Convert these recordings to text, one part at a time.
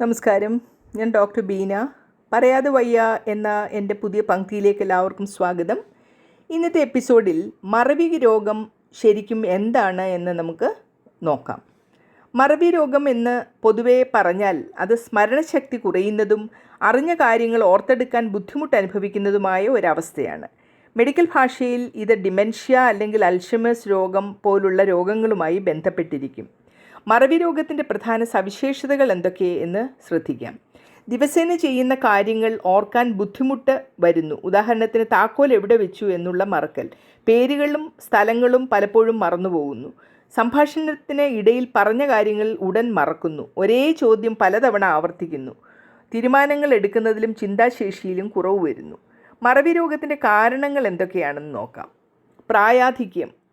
നമസ്കാരം. ഞാൻ ഡോക്ടർ ബീന. പറയാതെ വയ്യ എന്ന എന്റെ പുതിയ പങ്ക്തിയിലേക്ക് എല്ലാവർക്കും സ്വാഗതം. ഇന്നത്തെ എപ്പിസോഡിൽ മറവി രോഗം ശരിക്കും എന്താണ് എന്ന് നമുക്ക് നോക്കാം. മറവി രോഗം എന്ന് പൊതുവേ പറഞ്ഞാൽ അത് സ്മരണശക്തി കുറയുന്നതും അറിഞ്ഞ കാര്യങ്ങൾ ഓർത്തെടുക്കാൻ ബുദ്ധിമുട്ട് അനുഭവിക്കുന്നതുമായ ഒരവസ്ഥയാണ്. മെഡിക്കൽ ഭാഷയിൽ ഇത് ഡിമെൻഷ്യ അല്ലെങ്കിൽ അൽഷമേഴ്സ് രോഗം പോലുള്ള രോഗങ്ങളുമായി ബന്ധപ്പെട്ടിരിക്കും. മറവി രോഗത്തിന്റെ പ്രധാന സവിശേഷതകൾ എന്തൊക്കെ എന്ന് ശ്രദ്ധിക്കാം. ദിവസേന ചെയ്യുന്ന കാര്യങ്ങൾ ഓർക്കാൻ ബുദ്ധിമുട്ട് വരുന്നു. ഉദാഹരണത്തിന് താക്കോൽ എവിടെ വെച്ചു എന്നുള്ള മറക്കൽ. പേരുകളും സ്ഥലങ്ങളും പലപ്പോഴും മറന്നുപോകുന്നു. സംഭാഷണത്തിന് ഇടയിൽ പറഞ്ഞ കാര്യങ്ങൾ ഉടൻ മറക്കുന്നു. ഒരേ ചോദ്യം പലതവണ ആവർത്തിക്കുന്നു. തീരുമാനങ്ങൾ എടുക്കുന്നതിലും ചിന്താശേഷിയിലും കുറവ് വരുന്നു. മറവി രോഗത്തിന്റെ കാരണങ്ങൾ എന്തൊക്കെയാണെന്ന് നോക്കാം. പ്രായാധിക്യം.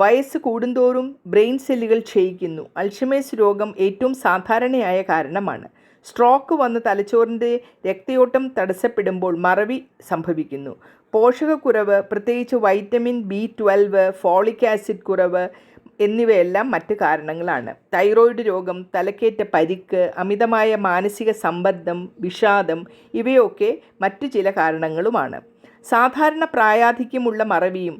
വയസ്സ് കൂടുന്തോറും ബ്രെയിൻ സെല്ലുകൾ ക്ഷയിക്കുന്നു. അൾഷമേഴ്സ് രോഗം ഏറ്റവും സാധാരണയായ കാരണമാണ്. സ്ട്രോക്ക് വന്ന് തലച്ചോറിന്റെ രക്തയോട്ടം തടസ്സപ്പെടുമ്പോൾ മറവി സംഭവിക്കുന്നു. പോഷകക്കുറവ് പ്രത്യേകിച്ച് vitamin B twelve folic acid കുറവ് എന്നിവയെല്ലാം മറ്റ് കാരണങ്ങളാണ്. തൈറോയിഡ് രോഗം തലക്കേറ്റ പരിക്ക് അമിതമായ മാനസിക സമ്മർദ്ദം വിഷാദം ഇവയൊക്കെ മറ്റു ചില കാരണങ്ങളുമാണ്. സാധാരണ പ്രായാധിക്യമുള്ള മറവിയും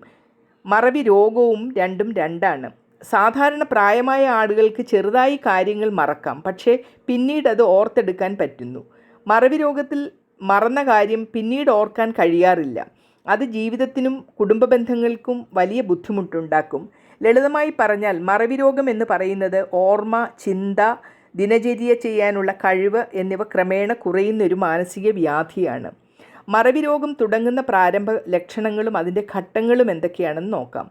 മറവി രോഗവും രണ്ടും രണ്ടാണ്. സാധാരണ പ്രായമായ ആളുകൾക്ക് ചെറുതായി കാര്യങ്ങൾ മറക്കാം. പക്ഷേ പിന്നീട് അത് ഓർത്തെടുക്കാൻ പറ്റുന്നു. മറവി രോഗത്തിൽ മറന്ന കാര്യം പിന്നീട് ഓർക്കാൻ കഴിയാറില്ല. അത് ജീവിതത്തിനും കുടുംബ ബന്ധങ്ങൾക്കും വലിയ ബുദ്ധിമുട്ടുണ്ടാക്കും. ലളിതമായി പറഞ്ഞാൽ മറവി രോഗം എന്ന് പറയുന്നത് ഓർമ്മ ചിന്ത ദിനചര്യ ചെയ്യാനുള്ള കഴിവ് എന്നിവ ക്രമേണ കുറയുന്നൊരു മാനസിക വ്യാധിയാണ്. മറവി രോഗം തുടങ്ങുന്ന പ്രാരംഭ ലക്ഷണങ്ങളും അതിന്റെ ഘട്ടങ്ങളും എന്തൊക്കെയാണെന്ന് നോക്കാം.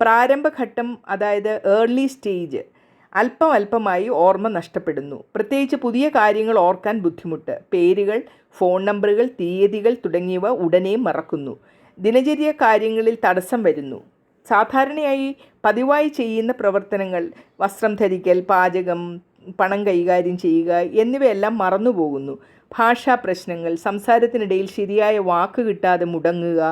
പ്രാരംഭഘട്ടം അതായത് ഏർലി സ്റ്റേജ് അല്പം അല്പമായി ഓർമ്മ നഷ്ടപ്പെടുന്നു. പ്രത്യേകിച്ച് പുതിയ കാര്യങ്ങൾ ഓർക്കാൻ ബുദ്ധിമുട്ട്. പേരുകൾ ഫോൺ നമ്പറുകൾ തീയതികൾ തുടങ്ങിയവ ഉടനെ മറക്കുന്നു. ദിനചര്യ കാര്യങ്ങളിൽ തടസ്സം വരുന്നു. സാധാരണയായി പതിവായി ചെയ്യുന്ന പ്രവർത്തനങ്ങൾ വസ്ത്രം ധരിക്കൽ പാചകം പണം കൈകാര്യം ചെയ്യുക എന്നിവയെല്ലാം മറന്നുപോകുന്നു. ഭാഷാ പ്രശ്നങ്ങൾ സംസാരത്തിനിടയിൽ ശരിയായ വാക്ക് കിട്ടാതെ മുടങ്ങുക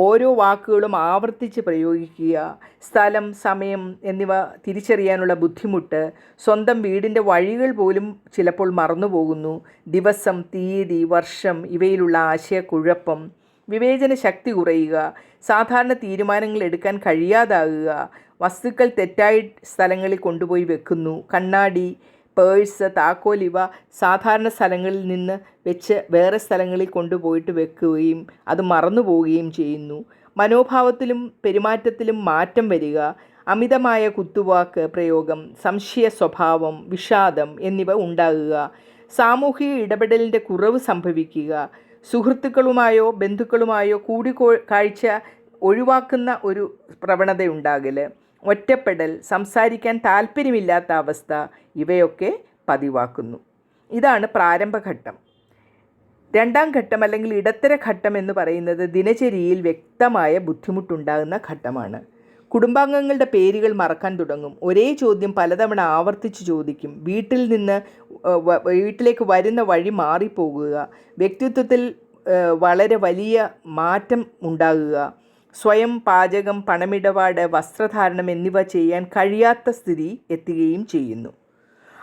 ഓരോ വാക്കുകളും ആവർത്തിച്ച് പ്രയോഗിക്കുക സ്ഥലം സമയം എന്നിവ തിരിച്ചറിയാനുള്ള ബുദ്ധിമുട്ട് സ്വന്തം വീടിന്റെ വഴികൾ പോലും ചിലപ്പോൾ മറന്നുപോകുന്നു ദിവസം തീയതി വർഷം ഇവയിലുള്ള ആശയക്കുഴപ്പം വിവേചന ശക്തി കുറയുക സാധാരണ തീരുമാനങ്ങൾ എടുക്കാൻ കഴിയാതാകുക വസ്തുക്കൾ തെറ്റായ സ്ഥലങ്ങളിൽ കൊണ്ടുപോയി വെക്കുന്നു കണ്ണാടി പേഴ്സ് താക്കോൽ ഇവ സാധാരണ സ്ഥലങ്ങളിൽ നിന്ന് വെച്ച് വേറെ സ്ഥലങ്ങളിൽ കൊണ്ടുപോയിട്ട് വെക്കുകയും അത് മറന്നു പോവുകയും ചെയ്യുന്നു. മനോഭാവത്തിലും പെരുമാറ്റത്തിലും മാറ്റം വരിക അമിതമായ കുത്തുവാക്ക് പ്രയോഗം സംശയ സ്വഭാവം വിഷാദം എന്നിവ ഉണ്ടാകുക സാമൂഹിക ഇടപെടലിന്റെ കുറവ് സംഭവിക്കുക സുഹൃത്തുക്കളുമായോ ബന്ധുക്കളുമായോ കൂടിക്കോ കാഴ്ച ഒഴിവാക്കുന്ന ഒരു പ്രവണതയുണ്ടാകൽ ഒറ്റപ്പെടൽ സംസാരിക്കാൻ താല്പര്യമില്ലാത്ത അവസ്ഥ ഇവയൊക്കെ പതിവാക്കുന്നു. ഇതാണ് പ്രാരംഭഘട്ടം. രണ്ടാം ഘട്ടം അല്ലെങ്കിൽ ഇടത്തര ഘട്ടം എന്ന് പറയുന്നത് ദിനചര്യയിൽ വ്യക്തമായ ബുദ്ധിമുട്ടുണ്ടാകുന്ന ഘട്ടമാണ്. കുടുംബാംഗങ്ങളുടെ പേരുകൾ മറക്കാൻ തുടങ്ങും. ഒരേ ചോദ്യം പലതവണ ആവർത്തിച്ച് ചോദിക്കും. വീട്ടിൽ നിന്ന് വീട്ടിലേക്ക് വരുന്ന വഴി മാറിപ്പോകുക. വ്യക്തിത്വത്തിൽ വളരെ വലിയ മാറ്റം ഉണ്ടാകുക. സ്വയം പാചകം പണമിടപാട് വസ്ത്രധാരണം എന്നിവ ചെയ്യാൻ കഴിയാത്ത സ്ഥിതി എത്തുകയും ചെയ്യുന്നു.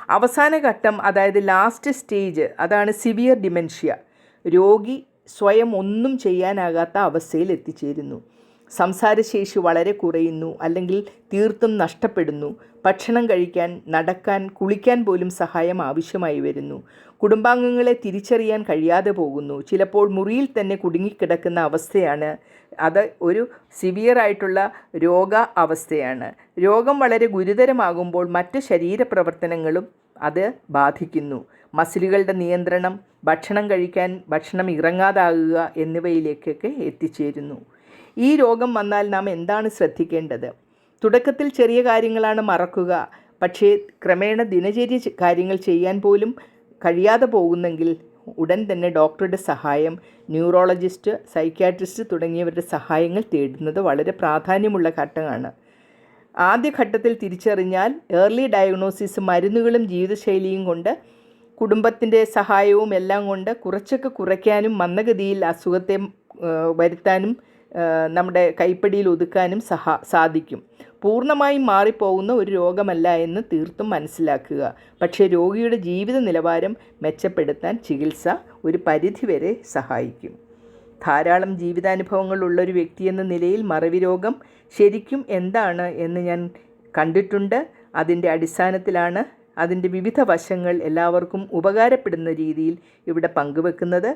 അവസാന ഘട്ടം അതായത് ലാസ്റ്റ് സ്റ്റേജ് അതാണ് സിവിയർ ഡിമെൻഷ്യ രോഗി സ്വയം ഒന്നും ചെയ്യാനാകാത്ത അവസ്ഥയിൽ എത്തിച്ചേരുന്നു. സംസാരശേഷി വളരെ കുറയുന്നു അല്ലെങ്കിൽ തീർത്തും നഷ്ടപ്പെടുന്നു. ഭക്ഷണം കഴിക്കാൻ നടക്കാൻ കുളിക്കാൻ പോലും സഹായം ആവശ്യമായി വരുന്നു. കുടുംബാംഗങ്ങളെ തിരിച്ചറിയാൻ കഴിയാതെ പോകുന്നു. ചിലപ്പോൾ മുറിയിൽ തന്നെ കുടുങ്ങിക്കിടക്കുന്ന അവസ്ഥയാണ്. അത് ഒരു സിവിയറായിട്ടുള്ള രോഗ അവസ്ഥയാണ്. രോഗം വളരെ ഗുരുതരമാകുമ്പോൾ മറ്റ് ശരീരപ്രവർത്തനങ്ങളും അത് ബാധിക്കുന്നു. മസിലുകളുടെ നിയന്ത്രണം ഭക്ഷണം കഴിക്കാൻ ഭക്ഷണം ഇറങ്ങാതാകുക എന്നിവയിലേക്കൊക്കെ എത്തിച്ചേരുന്നു. ഈ രോഗം വന്നാൽ നാം എന്താണ് ശ്രദ്ധിക്കേണ്ടത്? തുടക്കത്തിൽ ചെറിയ കാര്യങ്ങളാണ് മറക്കുക. പക്ഷേ ക്രമേണ ദിനചര്യ കാര്യങ്ങൾ ചെയ്യാൻ പോലും കഴിയാതെ പോകുന്നെങ്കിൽ ഉടൻ തന്നെ ഡോക്ടറുടെ സഹായം ന്യൂറോളജിസ്റ്റ് സൈക്യാട്രിസ്റ്റ് തുടങ്ങിയവരുടെ സഹായങ്ങൾ തേടുന്നത് വളരെ പ്രാധാന്യമുള്ള ഘട്ടമാണ്. ആദ്യ ഘട്ടത്തിൽ തിരിച്ചറിഞ്ഞാൽ ഏർലി ഡയഗ്നോസിസ് മരുന്നുകളും ജീവിതശൈലിയും കൊണ്ട് കുടുംബത്തിന്റെ സഹായവും എല്ലാം കൊണ്ട് കുറച്ചൊക്കെ കുറയ്ക്കാനും മന്ദഗതിയിൽ അസുഖത്തെ വരുത്താനും നമ്മുടെ കൈപ്പടിയിൽ ഒതുക്കാനും സഹ സാധിക്കും. പൂർണമായും മാറിപ്പോകുന്ന ഒരു രോഗമല്ല എന്ന് തീർത്തും മനസ്സിലാക്കുക. പക്ഷേ രോഗിയുടെ ജീവിത നിലവാരം മെച്ചപ്പെടുത്താൻ ചികിത്സ ഒരു പരിധിവരെ സഹായിക്കും. ധാരാളം ജീവിതാനുഭവങ്ങൾ ഉള്ളൊരു വ്യക്തി എന്ന നിലയിൽ മറവി രോഗം ശരിക്കും എന്താണ് എന്ന് ഞാൻ കണ്ടിട്ടുണ്ട്. അതിന്റെ അടിസ്ഥാനത്തിലാണ് അതിന്റെ വിവിധ വശങ്ങൾ എല്ലാവർക്കും ഉപകാരപ്പെടുന്ന രീതിയിൽ ഇവിടെ പങ്കുവെക്കുന്നത്.